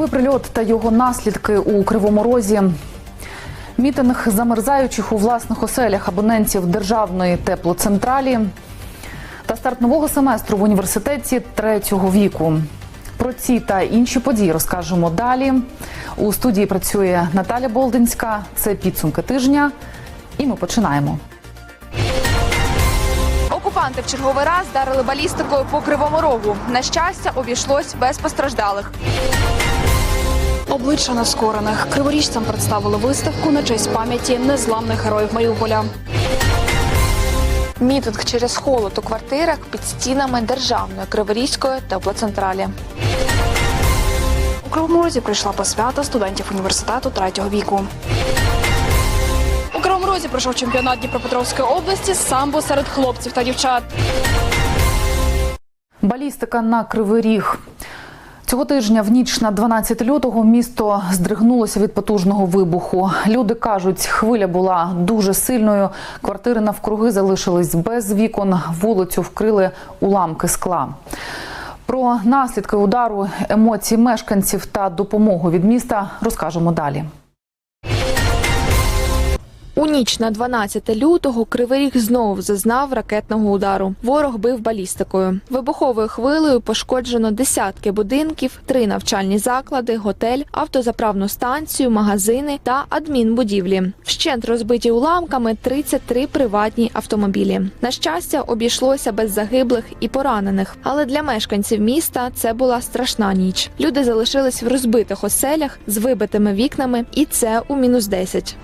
Черговий прильот та його наслідки у Кривому Розі. Мітинг замерзаючих у власних оселях абонентів державної теплоцентралі та старт нового семестру в університеті третього віку. Про ці та інші події розкажемо далі. У студії працює Наталя Болдинська. Це підсумки тижня. І ми починаємо. Окупанти в черговий раз дарили балістикою по кривому рогу. На щастя, обійшлось без постраждалих. Обличчя нескорених криворіжцям представили виставку на честь пам'яті незламних героїв Маріуполя. Мітинг через холод у квартирах під стінами державної криворізької теплоцентралі. У Кривому Розі прийшла посвята студентів університету третього віку. У Кривому Розі пройшов чемпіонат Дніпропетровської області самбо серед хлопців та дівчат. Балістика на кривий ріг. Цього тижня в ніч на 12 лютого місто здригнулося від потужного вибуху. Люди кажуть, хвиля була дуже сильною. Квартири навкруги залишились без вікон, вулицю вкрили уламки скла. Про наслідки удару, емоції мешканців та допомогу від міста розкажемо далі. У ніч на 12 лютого Кривий Ріг знову зазнав ракетного удару. Ворог бив балістикою. Вибуховою хвилею пошкоджено десятки будинків, три навчальні заклади, готель, автозаправну станцію, магазини та адмінбудівлі. Вщент розбиті уламками 33 приватні автомобілі. На щастя, обійшлося без загиблих і поранених. Але для мешканців міста це була страшна ніч. Люди залишились в розбитих оселях з вибитими вікнами, і це у мінус 10.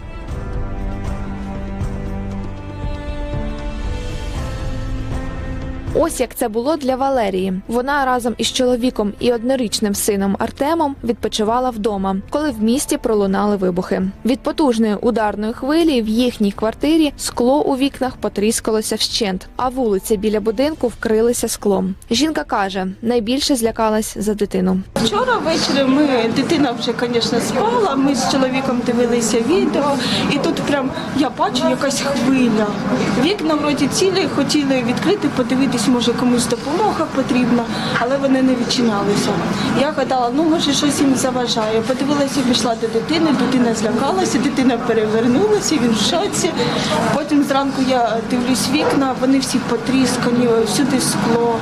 Ось як це було для Валерії. Вона разом із чоловіком і однорічним сином Артемом відпочивала вдома, коли в місті пролунали вибухи. Від потужної ударної хвилі в їхній квартирі скло у вікнах потріскалося вщент, а вулиці біля будинку вкрилися склом. Жінка каже, найбільше злякалась за дитину. Вчора ввечері ми дитина вже, звісно, спала. Ми з чоловіком дивилися відео, і тут прям я бачу якась хвиля. Вікна вроді цілі, хотіли відкрити, подивитись, може комусь допомога потрібна, але вони не відчинялися. Я гадала, ну може щось їм заважає. Подивилася, пішла до дитини, дитина злякалася, дитина перевернулася, він в шоці. Потім зранку я дивлюсь вікна, вони всі потріскані, всюди скло.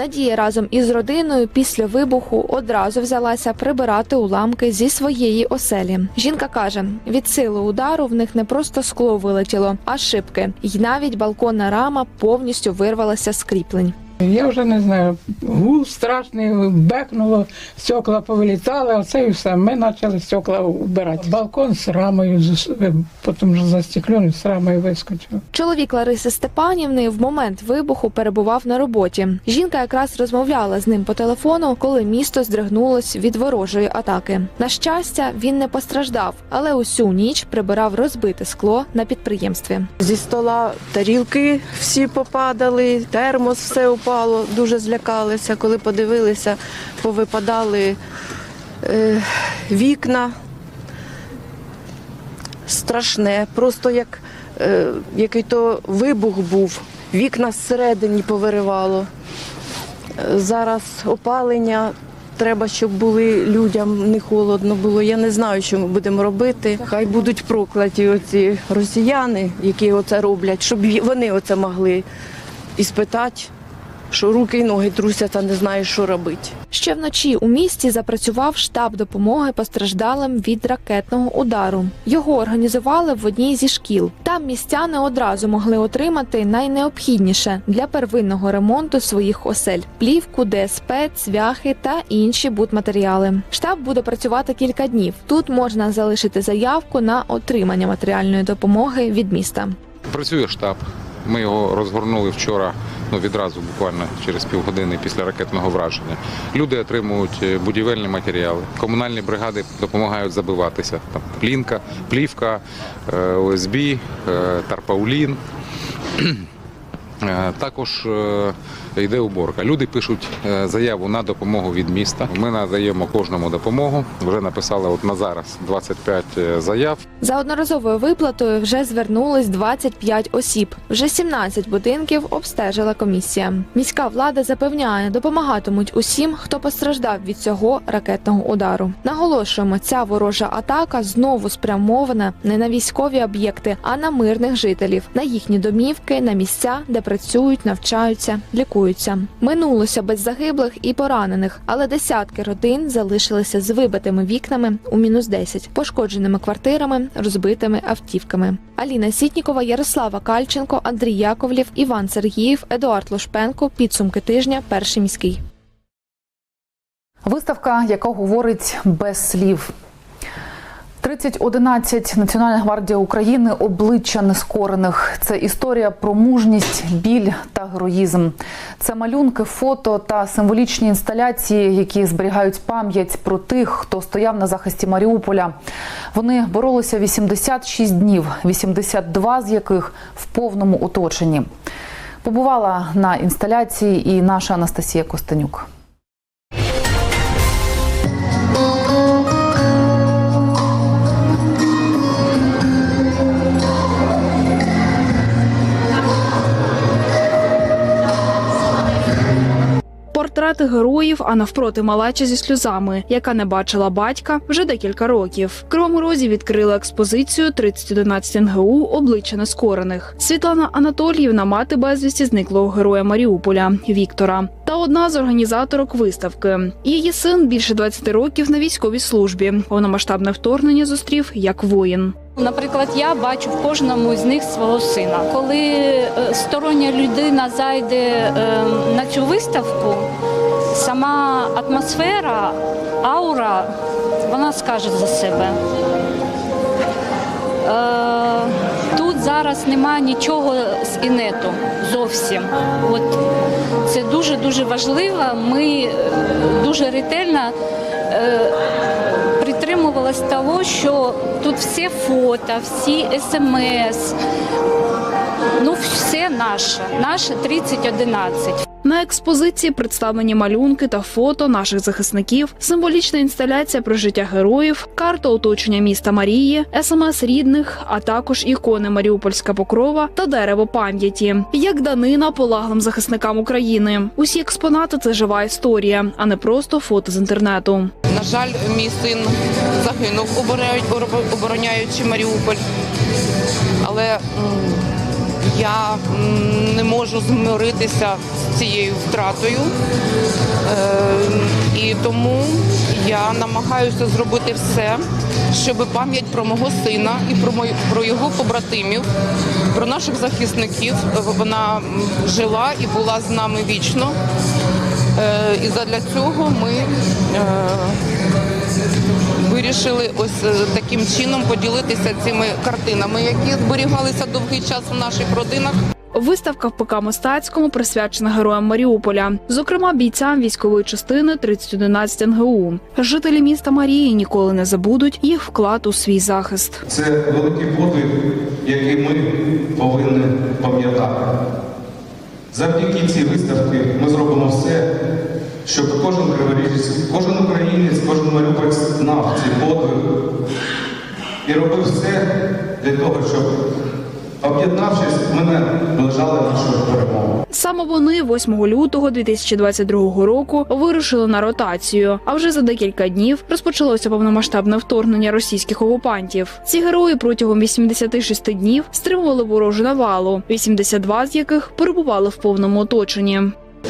Надія разом із родиною після вибуху одразу взялася прибирати уламки зі своєї оселі. Жінка каже, від сили удару в них не просто скло вилетіло, а шибки, й навіть балконна рама повністю вирвалася з кріплень. Я вже не знаю, гул страшний, бекнуло, стекла повилітали, оце і все. Ми почали стекла вбирати. Балкон з рамою, потім вже застеклений, з рамою вискочив. Чоловік Лариси Степанівни в момент вибуху перебував на роботі. Жінка якраз розмовляла з ним по телефону, коли місто здригнулось від ворожої атаки. На щастя, він не постраждав, але усю ніч прибирав розбите скло на підприємстві. Зі стола тарілки всі попадали, термос все упало, дуже злякалися. Коли подивилися, повипадали е, вікна. Страшне, просто як е, який то вибух був, вікна зсередині повиривало. Зараз опалення. Треба, щоб були людям не холодно було. Я не знаю, що ми будемо робити. Хай будуть прокляті оці росіяни, які оце роблять, щоб вони оце могли іспитати, що руки і ноги трусяться, не знаєш, що робити. Ще вночі у місті запрацював штаб допомоги постраждалим від ракетного удару. Його організували в одній зі шкіл. Там містяни одразу могли отримати найнеобхідніше для первинного ремонту своїх осель: плівку, ДСП, цвяхи та інші будматеріали. Штаб буде працювати кілька днів. Тут можна залишити заявку на отримання матеріальної допомоги від міста. Працює штаб. Ми його розгорнули вчора, ну відразу, буквально через півгодини після ракетного враження. Люди отримують е, будівельні матеріали. Комунальні бригади допомагають забиватися. Там плінка, плівка, е, ОСБ, е, тарпаулін. Також йде уборка. Люди пишуть е, заяву на допомогу від міста. Ми надаємо кожному допомогу. Вже написали от на зараз 25 заяв. За одноразовою виплатою вже звернулись 25 осіб. Вже 17 будинків обстежила комісія. Міська влада запевняє, допомагатимуть усім, хто постраждав від цього ракетного удару. Наголошуємо, ця ворожа атака знову спрямована не на військові об'єкти, а на мирних жителів, на їхні домівки, на місця, де працюють, навчаються, лікуються. Минулося без загиблих і поранених, але десятки родин залишилися з вибитими вікнами у мінус 10, пошкодженими квартирами, розбитими автівками. Аліна Сітнікова, Ярослава Кальченко, Андрій Яковлів, Іван Сергіїв, Едуард Лошпенко. Підсумки тижня. Перший міський. Виставка, яка говорить без слів. 3011 Національна гвардія України обличчя нескорених. Це історія про мужність, біль та героїзм. Це малюнки, фото та символічні інсталяції, які зберігають пам'ять про тих, хто стояв на захисті Маріуполя. Вони боролися 86 днів, 82 з яких в повному оточенні. Побувала на інсталяції і наша Анастасія Костенюк. Портрети героїв, а навпроти малеча зі сльозами, яка не бачила батька вже декілька років. В Кривому Розі відкрили експозицію 3011 НГУ обличчя нескорених. Світлана Анатоліївна, мати безвісті зниклого героя Маріуполя Віктора, та одна з організаторок виставки. Її син більше 20 років на військовій службі. Повномасштабне вторгнення зустрів як воїн. Наприклад, я бачу в кожному з них свого сина. Коли е, стороння людина зайде е, на цю виставку, сама атмосфера, аура, вона скаже за себе. Е, Тут зараз немає нічого з інету зовсім. От це дуже дуже важливо. Ми е, дуже ретельно е, притримувалась того, що тут всі фото, всі смс, ну все наше, наше 3011. На експозиції представлені малюнки та фото наших захисників, символічна інсталяція про життя героїв, карта оточення міста Марії, смс рідних, а також ікони Маріупольська покрова та дерево пам'яті, як данина полаглим захисникам України. Усі експонати це жива історія, а не просто фото з інтернету. На жаль, мій син загинув, обороняючи Маріуполь. Але я не можу змиритися з цією втратою. Е, І тому я намагаюся зробити все, щоб пам'ять про мого сина і про мою про його побратимів, про наших захисників вона жила і була з нами вічно. Е, І задля цього ми е, вирішили ось е, таким чином поділитися цими картинами, які зберігалися довгий час в наших родинах. Виставка в ПК Мостацькому присвячена героям Маріуполя, зокрема бійцям військової частини 3011 НГУ. Жителі міста Марії ніколи не забудуть їх вклад у свій захист. Це великий подвиг, який ми повинні пам'ятати. Завдяки цій виставці ми зробимо все, щоб кожен криворіжець, кожен українець, кожен маріупольць знав цей подвиг і робив все для того, щоб, об'єднавшись, ми наближали нашу перемогу. Саме вони 8 лютого 2022 року вирушили на ротацію. А вже за декілька днів розпочалося повномасштабне вторгнення російських окупантів. Ці герої протягом 86 днів стримували ворожу навалу, 82 з яких перебували в повному оточенні.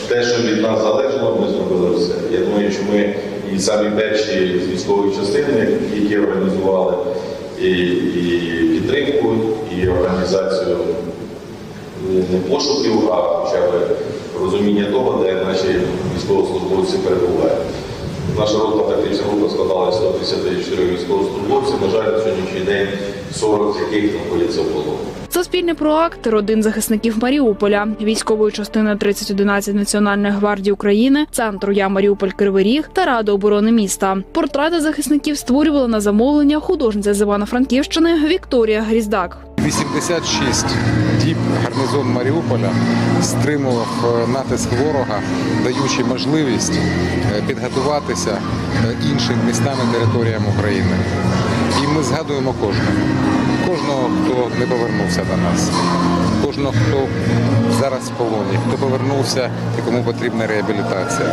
Те, що від нас залежало, ми зробили все. Я думаю, що ми і самі перші з військових частин, які організували і, і підтримку, і організацію не пошуків, а хоча б розуміння того, де наші військовослужбовці перебувають. Наша рота тактична група складалася з 154 військовослужбовців. На жаль, сьогоднішній день 40 з яких знаходяться в полоні. Це спільний проект родин захисників Маріуполя, військової частини 3011 Національної гвардії України, центру Я Маріуполь Кривий Ріг та Ради оборони міста. Портрети захисників створювали на замовлення художниця з Івано-Франківщини Вікторія Гріздак. 86 діб гарнізон Маріуполя стримував е, натиск ворога, даючи можливість е, підготуватися е, іншим містам і територіям України. І ми згадуємо кожного, кожного, хто не повернувся до нас, кожного, хто зараз в полоні, хто повернувся і кому потрібна реабілітація.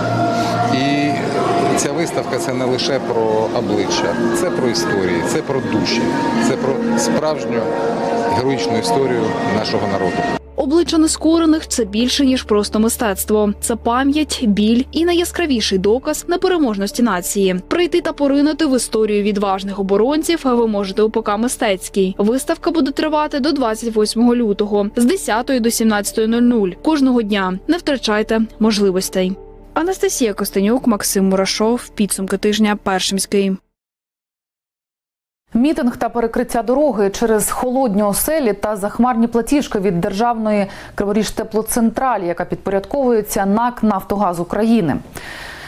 І ця виставка це не лише про обличчя, це про історії, це про душі, це про справжню героїчну історію нашого народу. Обличчя нескорених це більше ніж просто мистецтво. Це пам'ять, біль і найяскравіший доказ непереможності нації. Прийти та поринути в історію відважних оборонців ви можете у ПК мистецький. Виставка буде тривати до 28 лютого з 10 до 17.00 кожного дня. Не втрачайте можливостей. Анастасія Костенюк, Максим Мурашов. Підсумки тижня. Першимський. Мітинг та перекриття дороги через холодні оселі та захмарні платіжки від державної Криворіжтеплоцентралі, яка підпорядковується НАК Нафтогаз України.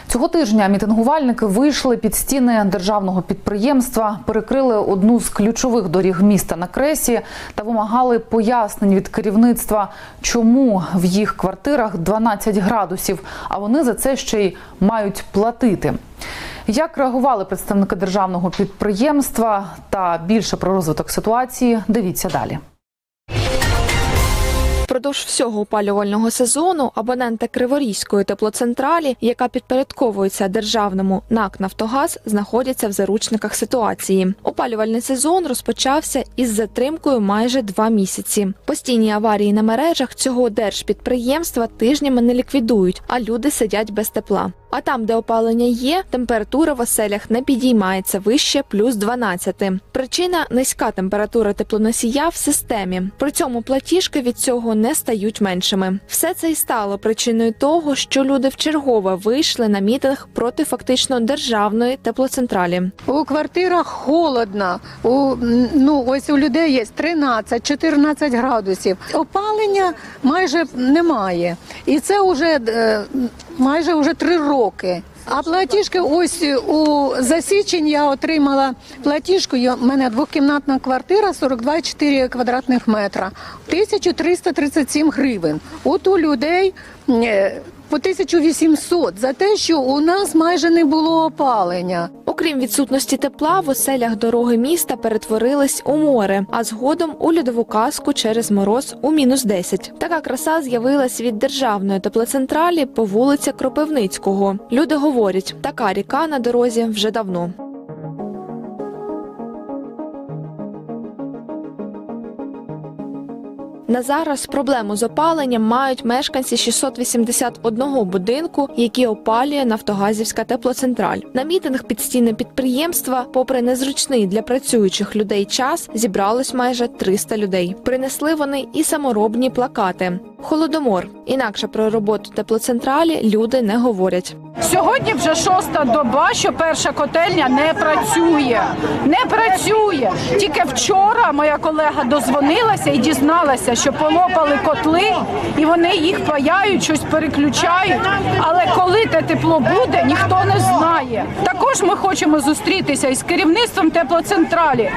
Цього тижня мітингувальники вийшли під стіни державного підприємства, перекрили одну з ключових доріг міста на кресі та вимагали пояснень від керівництва, чому в їх квартирах 12 градусів, а вони за це ще й мають платити. Як реагували представники державного підприємства та більше про розвиток ситуації, дивіться далі. Впродовж всього опалювального сезону абоненти Криворізької теплоцентралі, яка підпорядковується державному НАК Нафтогаз, знаходяться в заручниках ситуації. Опалювальний сезон розпочався із затримкою майже два місяці. Постійні аварії на мережах цього держпідприємства тижнями не ліквідують, а люди сидять без тепла. А там, де опалення є, температура в оселях не підіймається вище плюс 12. Причина низька температура теплоносія в системі. При цьому платіжки від цього не стають меншими. Все це і стало причиною того, що люди вчергове вийшли на мітинг проти фактично державної теплоцентралі. У квартирах холодно. У, ну, ось у людей є 13-14 градусів. Опалення майже немає. І це вже е, майже вже три роки. А платіжки, ось у за січень я отримала платіжку. У мене двокімнатна квартира 42,4 квадратних метра. 1337 гривень. От у людей е, по 1800 за те, що у нас майже не було опалення. Окрім відсутності тепла, в оселях дороги міста перетворились у море, а згодом у льодову казку через мороз у мінус 10. Така краса з'явилась від державної теплоцентралі по вулиці Кропивницького. Люди говорять, така ріка на дорозі вже давно. На зараз проблему з опаленням мають мешканці 681 будинку, які опалює Нафтогазівська теплоцентраль. На мітинг під стіни підприємства, попри незручний для працюючих людей час, зібралось майже 300 людей. Принесли вони і саморобні плакати. Холодомор. Інакше про роботу теплоцентралі люди не говорять. Сьогодні вже шоста доба, що перша котельня не працює. Не працює. Тільки вчора моя колега дозвонилася і дізналася, що полопали котли, і вони їх паяють, щось переключають. Але коли те тепло буде, ніхто не знає. Також ми хочемо зустрітися із керівництвом теплоцентралі.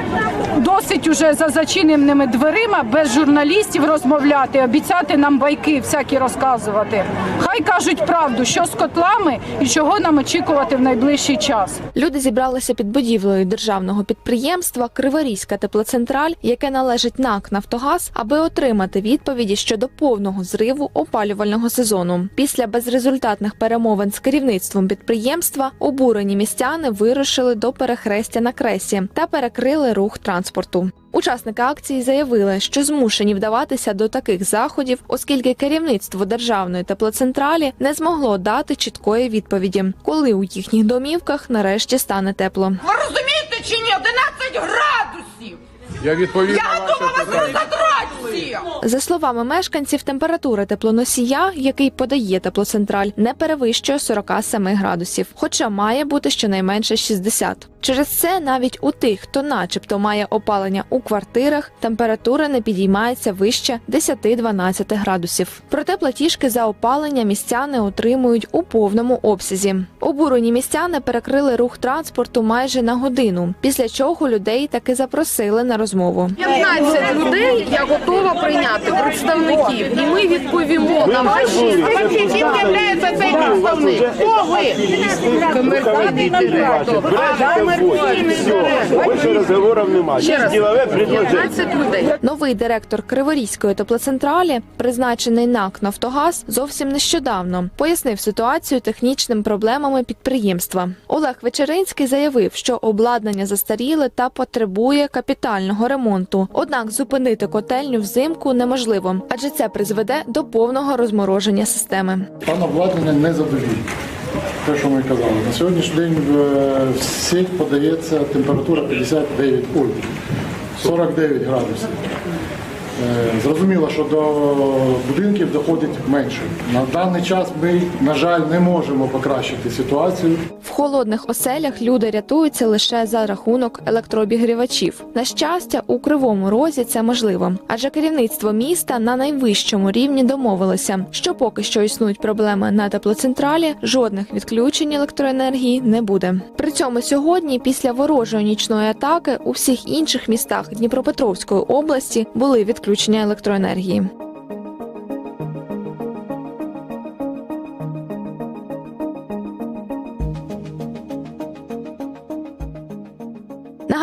Досить уже за зачиненими дверима без журналістів розмовляти, обіцяти нам байки всякі розказувати. Хай кажуть правду, що з котлами і чого нам очікувати в найближчий час. Люди зібралися під будівлею державного підприємства Криворізька теплоцентраль, яке належить НАК Нафтогаз, аби отримати відповіді щодо повного зриву опалювального сезону. Після безрезультатних перемовин з керівництвом підприємства обурені містяни вирушили до перехрестя на кресі та перекрили рух транспорту. Учасники акції заявили, що змушені вдаватися до таких заходів, оскільки керівництво державної теплоцентралі не змогло дати чіткої відповіді, коли у їхніх домівках нарешті стане тепло. Ви розумієте чи ні? 11 градусів! Я відповів Я думала, ви задраці! За словами мешканців, температура теплоносія, який подає теплоцентраль, не перевищує 47 градусів, хоча має бути щонайменше 60. Через це навіть у тих, хто начебто має опалення у квартирах, температура не підіймається вище 10-12 градусів. Проте платіжки за опалення містяни отримують у повному обсязі. Обурені містяни перекрили рух транспорту майже на годину, після чого людей таки запросили на розмову. 15 людей я готова прийняти представників, і ми відповімо на ваші. Представник? Хто ви? Комерційний директор. А, комерційний директор. Ще раз, 15 людей. Новий директор Криворізької теплоцентралі, призначений НАК Нафтогаз, зовсім нещодавно пояснив ситуацію технічним проблемами підприємства. Олег Вечеринський заявив, що обладнання застаріле та потребує капітального ремонту. Однак зупинити котельню взимку неможливо, адже це призведе до повного розмороження системи. Стан обладнання не задовільне. Те, що ми казали. На сьогоднішній день в в сеть подається температура 59, ой, 49 градусів. Е, Зрозуміло, що до будинків доходить менше. На даний час ми, на жаль, не можемо покращити ситуацію. В холодних оселях люди рятуються лише за рахунок електрообігрівачів. На щастя, у кривому розі це можливо, адже керівництво міста на найвищому рівні домовилося, що поки що існують проблеми на теплоцентралі, жодних відключень електроенергії не буде. При цьому сьогодні, після ворожої нічної атаки, у всіх інших містах Дніпропетровської області були відключення електроенергії.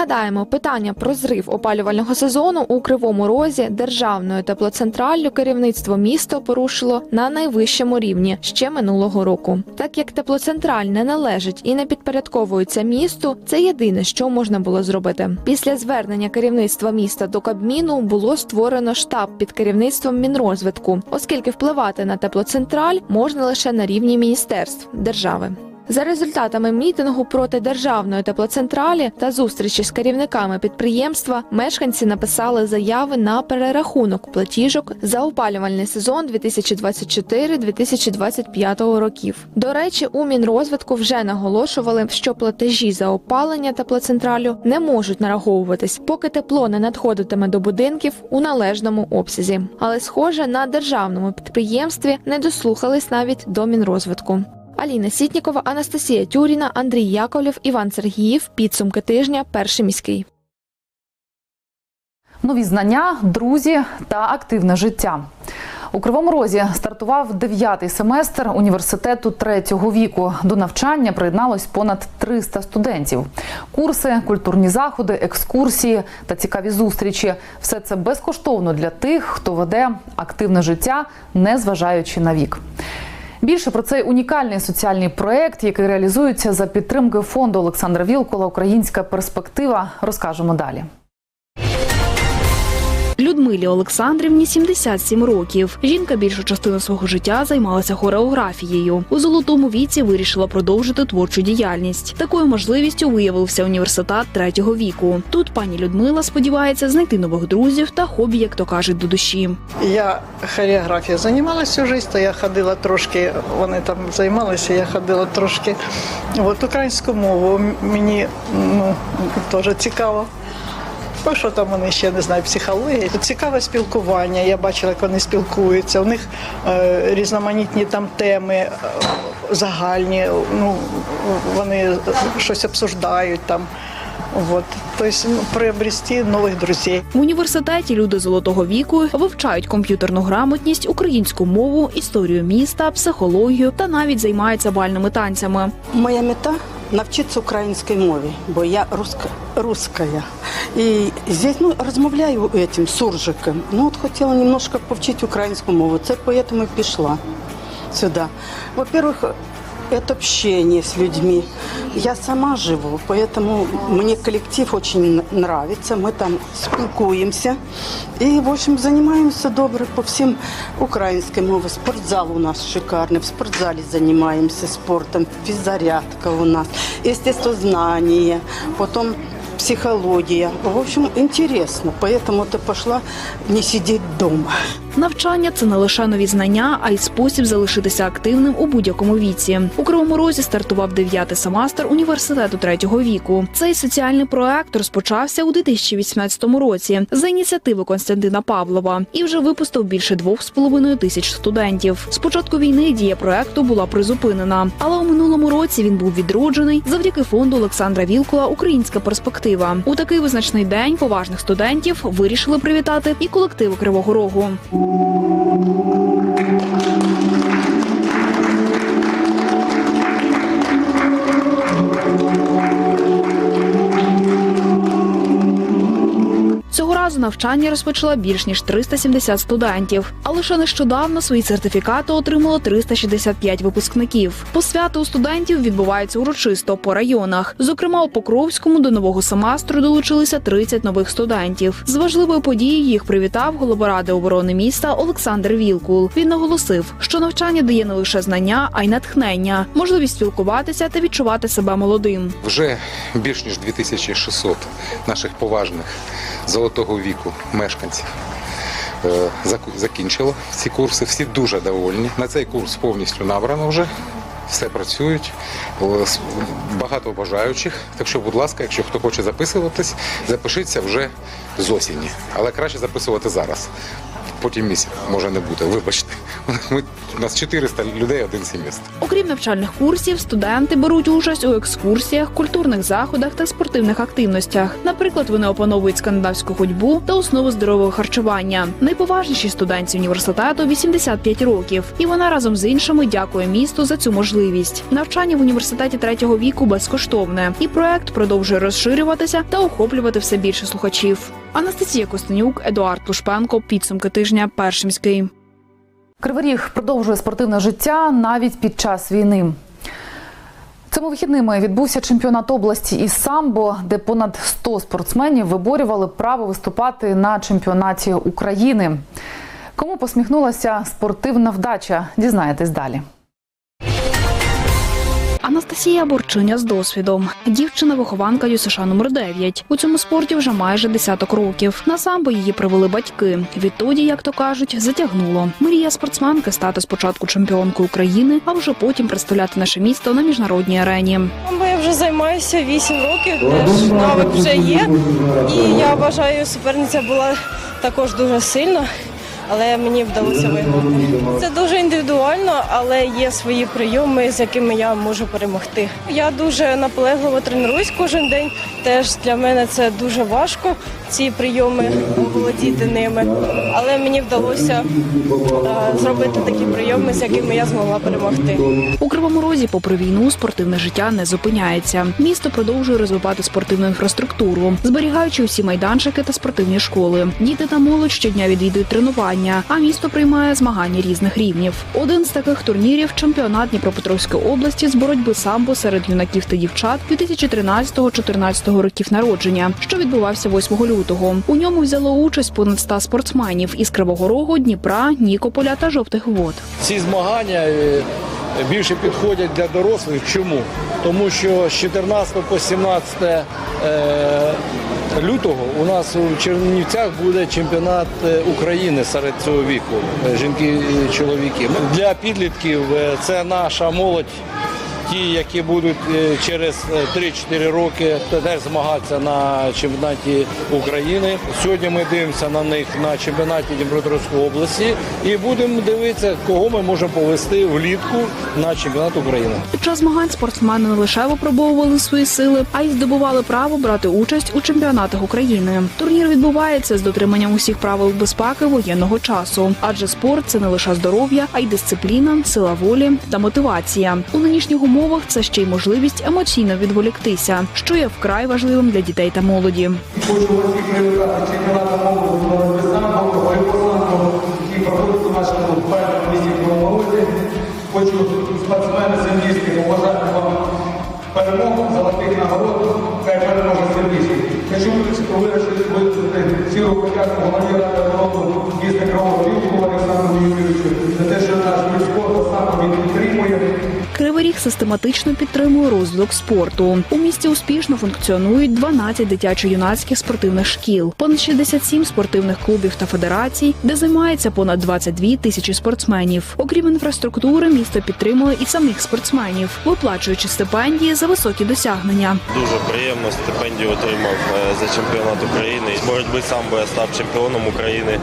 Нагадаємо, питання про зрив опалювального сезону у кривому розі державною теплоцентраллю керівництво міста порушило на найвищому рівні ще минулого року. Так як теплоцентраль не належить і не підпорядковується місту, це єдине, що можна було зробити. Після звернення керівництва міста до Кабміну було створено штаб під керівництвом Мінрозвитку, оскільки впливати на теплоцентраль можна лише на рівні міністерств держави. За результатами мітингу проти державної теплоцентралі та зустрічі з керівниками підприємства мешканці написали заяви на перерахунок платіжок за опалювальний сезон 2024-2025 років. До речі, у Мінрозвитку вже наголошували, що платежі за опалення теплоцентралю не можуть нараховуватись, поки тепло не надходитиме до будинків у належному обсязі. Але, схоже, на державному підприємстві не дослухались навіть до Мінрозвитку. Аліна Сітнікова, Анастасія Тюріна, Андрій Яковлєв, Іван Сергіїв. Підсумки тижня. Перший міський. Нові знання, друзі та активне життя. У Кривому Розі стартував дев'ятий семестр університету третього віку. До навчання приєдналось понад 300 студентів. Курси, культурні заходи, екскурсії та цікаві зустрічі все це безкоштовно для тих, хто веде активне життя, не зважаючи на вік. Більше про цей унікальний соціальний проект, який реалізується за підтримки фонду Олександра Вілкола Українська перспектива, розкажемо далі. Людмилі Олександрівні 77 років. Жінка більшу частину свого життя займалася хореографією. У золотому віці вирішила продовжити творчу діяльність. Такою можливістю виявився університет третього віку. Тут пані Людмила сподівається знайти нових друзів та хобі, як то кажуть, до душі. Я хореографією займалася всю життя, я ходила трошки, вони там займалися, я ходила трошки. От українську мову мені ну, теж цікаво. Бо що там вони ще не знаю, психологія. Цікаве спілкування. Я бачила, як вони спілкуються. У них е, різноманітні там теми е, загальні. Ну вони щось обсуждають там. От. Тобто ну, приобрести нових друзів. В університеті люди золотого віку вивчають комп'ютерну грамотність, українську мову, історію міста, психологію та навіть займаються бальними танцями. Моя мета навчитися українській мові, бо я руска, русская. І здесь ну, розмовляю этим суржиком. Ну от хотіла немножко повчити українську мову. Це поэтому і пішла сюди. Во-первых, это общение с людьми. Я сама живу, поэтому мне коллектив очень нравится. Мы там спілкуємося. І, в общем, занимаемся добре по всім українській мові. Спортзал у нас шикарний. В спортзалі займаємося спортом, фіззарядка у нас, естествознание. Потім психология. В общем, интересно. Поэтому ты пошла не сидеть дома. Навчання це не лише нові знання, а й спосіб залишитися активним у будь-якому віці. У Кривому Розі стартував дев'ятий семестр університету третього віку. Цей соціальний проект розпочався у 2018 році за ініціативи Константина Павлова і вже випустив більше двох з половиною тисяч студентів. З початку війни дія проекту була призупинена, але у минулому році він був відроджений завдяки фонду Олександра Вілкула Українська перспектива. У такий визначний день поважних студентів вирішили привітати і колективи Кривого Рогу. Цього навчання розпочала більш ніж 370 студентів. А лише нещодавно свої сертифікати отримало 365 випускників. Посвяти у студентів відбуваються урочисто по районах. Зокрема, у Покровському до нового семестру долучилися 30 нових студентів. З важливої події їх привітав голова ради оборони міста Олександр Вілкул. Він наголосив, що навчання дає не лише знання, а й натхнення, можливість спілкуватися та відчувати себе молодим. Вже більш ніж 2600 наших поважних золотого віку мешканців закінчила закінчило ці курси. Всі дуже довольні. На цей курс повністю набрано вже. Все працюють, багато бажаючих. Так що, будь ласка, якщо хто хоче записуватись, запишіться вже з осені. Але краще записувати зараз. Потім місяць може не бути. Вибачте. Ми, у нас 400 людей один семестр. Окрім навчальних курсів, студенти беруть участь у екскурсіях, культурних заходах та спортивних активностях. Наприклад, вони опановують скандинавську ходьбу та основи здорового харчування. Найповажніші студентці університету 85 років, і вона разом з іншими дякує місту за цю можливість. Навчання в університеті третього віку безкоштовне, і проект продовжує розширюватися та охоплювати все більше слухачів. Анастасія Костенюк, Едуард Лушпенко. Підсумки тижня. Першимський. Кривий Ріг продовжує спортивне життя навіть під час війни. Цими вихідними відбувся чемпіонат області із самбо, де понад 100 спортсменів виборювали право виступати на чемпіонаті України. Кому посміхнулася спортивна вдача? Дізнаєтесь далі. Анастасія Борчиня з досвідом. Дівчина вихованка ЮСШ номер 9 У цьому спорті вже майже десяток років. На самбо її привели батьки. Відтоді, як то кажуть, затягнуло. Мрія спортсменки стати спочатку чемпіонкою України, а вже потім представляти наше місто на міжнародній арені. Самбо я вже займаюся 8 років, теж навик вже є. І я вважаю, суперниця була також дуже сильна, але мені вдалося виграти. Це дуже індивідуально, але є свої прийоми, з якими я можу перемогти. Я дуже наполегливо тренуюсь кожен день. Теж для мене це дуже важко. Ці прийоми володіти ними, але мені вдалося е, зробити такі прийоми, з якими я змогла перемогти. У Кривому Розі, попри війну, спортивне життя не зупиняється. Місто продовжує розвивати спортивну інфраструктуру, зберігаючи усі майданчики та спортивні школи. Діти та молодь щодня відвідують тренування, а місто приймає змагання різних рівнів. Один з таких турнірів чемпіонат Дніпропетровської області з боротьби самбо серед юнаків та дівчат 2013-14 років народження, що відбувався 8 лютого. У ньому взяло участь понад 100 спортсменів із Кривого Рогу, Дніпра, Нікополя та жовтих вод. Ці змагання е, більше підходять для дорослих. Чому? Тому що з 14 по 17 е, лютого у нас у Чернівцях буде чемпіонат е, України серед цього віку, е, жінки і чоловіки. Для підлітків е, це наша молодь. Ті, які будуть е, через е, 3-4 роки теж змагатися на чемпіонаті України. Сьогодні ми дивимося на них на чемпіонаті Дніпропетровської області і будемо дивитися, кого ми можемо повести влітку на чемпіонат України. Під час змагань спортсмени не лише випробовували свої сили, а й здобували право брати участь у чемпіонатах України. Турнір відбувається з дотриманням усіх правил безпеки воєнного часу, адже спорт це не лише здоров'я, а й дисципліна, сила волі та мотивація. У нинішніх умовах це ще й можливість емоційно відволіктися, що є вкрай важливим для дітей та молоді. Хочу всіх привітати чемпіонатом області боротьби самбо, бойкосанку, який проходить у нашому першому місті Кривоморозі. Хочу спортсмени сильнішки побажати вам перемог, золотих нагород, хай переможе сильніші. Хочу вирішити виразити щиру подяку голові ради оборони міста Кривого Рігу Олександру Юрійовичу за те, що наш вид спорту саме він підтримує. Кривий Ріг систематично підтримує розвиток спорту. У місті успішно функціонують 12 дитячо-юнацьких спортивних шкіл, понад 67 спортивних клубів та федерацій, де займається понад 22 тисячі спортсменів. Окрім інфраструктури, місто підтримує і самих спортсменів, виплачуючи стипендії за високі досягнення. Дуже приємно стипендію отримав е, за чемпіонат України. З боротьби самбо я став чемпіоном України.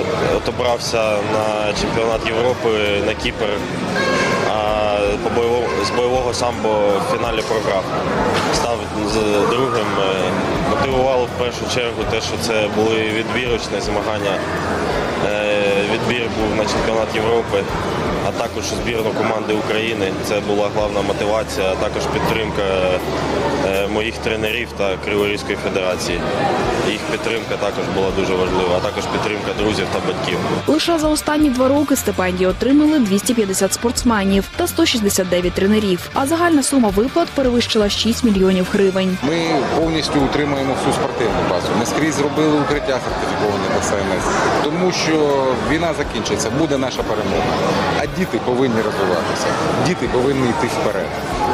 От- Отобрався на чемпіонат Європи на Кіпр. По бойовому, з бойового самбо в фіналі програв. Став другим. Е, Мотивувало в першу чергу те, що це були відбірочні змагання. Відбір був на чемпіонат Європи, а також збірну команди України. Це була головна мотивація, а також підтримка е, моїх тренерів та Криворізької федерації. Їх підтримка також була дуже важлива, а також підтримка друзів та батьків. Лише за останні два роки стипендії отримали 250 спортсменів та 169 тренерів. А загальна сума виплат перевищила 6 мільйонів гривень. Ми повністю утримуємо всю спортивну базу. Ми скрізь зробили укриття сертифіковані СНС. Тому що війна закінчиться, буде наша перемога. А діти повинні розвиватися. Діти повинні йти вперед.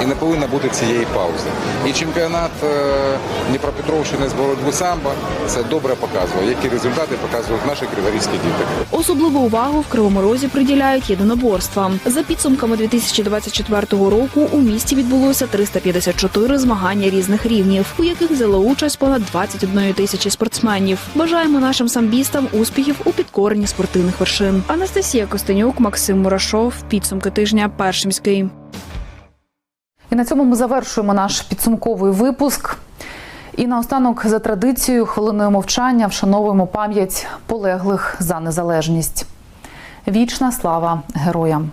І не повинно бути цієї паузи. І чемпіонат е, Дніпропетровщини з боротьби самбо це добре показує, які результати показують наші криворізькі діти. Особливу увагу в Кривому Розі приділяють єдиноборствам. За підсумками 2024 року у місті відбулося 354 змагання різних рівнів, у яких взяло участь понад 21 тисячі спортсменів. Бажаємо нашим самбістам успіхів у підкоренні спортивних вершин. Анастасія Костенюк, Максим Мурашов. Підсумки тижня Першимський. І на цьому ми завершуємо наш підсумковий випуск. І наостанок, за традицією, хвилиною мовчання вшановуємо пам'ять полеглих за незалежність. Вічна слава героям!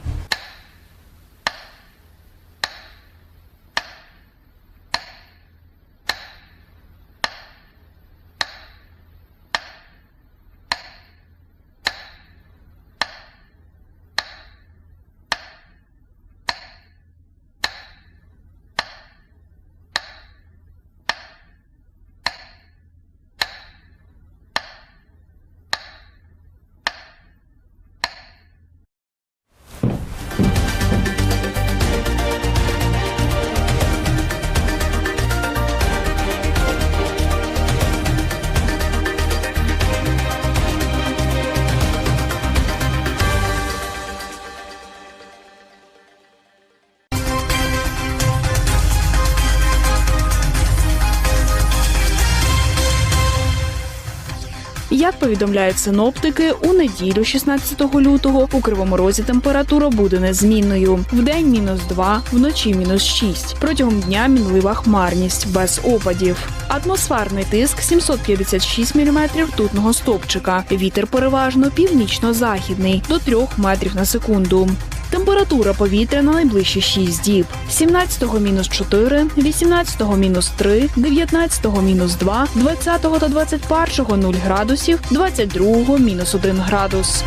Як повідомляють синоптики, у неділю, 16 лютого, у Кривому Розі температура буде незмінною. Вдень мінус 2, вночі мінус 6. Протягом дня мінлива хмарність без опадів. Атмосферний тиск 756 мм ртутного стопчика. Вітер переважно північно-західний до 3 метрів на секунду. Температура повітря на найближчі 6 діб. 17-го мінус 4, 18-го мінус 3, 19-го мінус 2, 20-го та 21-го 0 градусів, 22-го мінус 1 градус.